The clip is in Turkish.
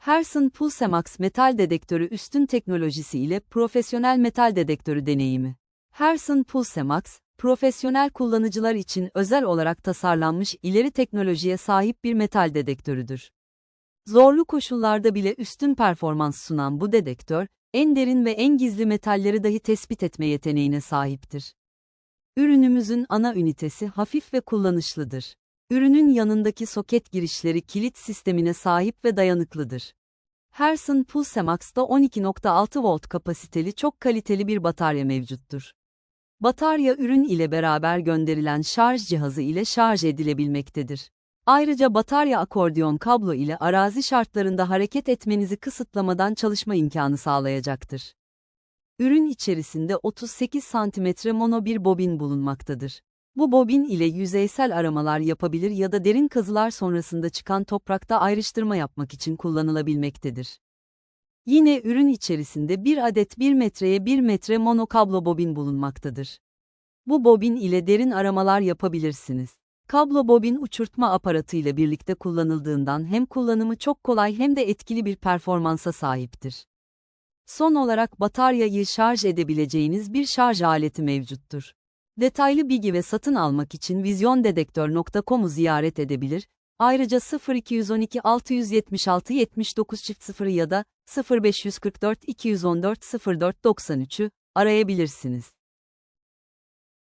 Harrison Pulsemax metal dedektörü üstün teknolojisi ile profesyonel metal dedektörü deneyimi. Harrison Pulsemax, profesyonel kullanıcılar için özel olarak tasarlanmış ileri teknolojiye sahip bir metal dedektörüdür. Zorlu koşullarda bile üstün performans sunan bu dedektör, en derin ve en gizli metalleri dahi tespit etme yeteneğine sahiptir. Ürünümüzün ana ünitesi hafif ve kullanışlıdır. Ürünün yanındaki soket girişleri kilit sistemine sahip ve dayanıklıdır. Harrison Pulsemax'ta 12.6 volt kapasiteli çok kaliteli bir batarya mevcuttur. Batarya ürün ile beraber gönderilen şarj cihazı ile şarj edilebilmektedir. Ayrıca batarya akordiyon kablo ile arazi şartlarında hareket etmenizi kısıtlamadan çalışma imkanı sağlayacaktır. Ürün içerisinde 38 cm mono bir bobin bulunmaktadır. Bu bobin ile yüzeysel aramalar yapabilir ya da derin kazılar sonrasında çıkan toprakta ayrıştırma yapmak için kullanılabilmektedir. Yine ürün içerisinde bir adet 1 metreye 1 metre mono kablo bobin bulunmaktadır. Bu bobin ile derin aramalar yapabilirsiniz. Kablo bobin uçurtma aparatı ile birlikte kullanıldığından hem kullanımı çok kolay hem de etkili bir performansa sahiptir. Son olarak bataryayı şarj edebileceğiniz bir şarj aleti mevcuttur. Detaylı bilgi ve satın almak için vizyondedektör.com'u ziyaret edebilir, ayrıca 0212 676 79 0 ya da 0544 214 04 93'ü arayabilirsiniz.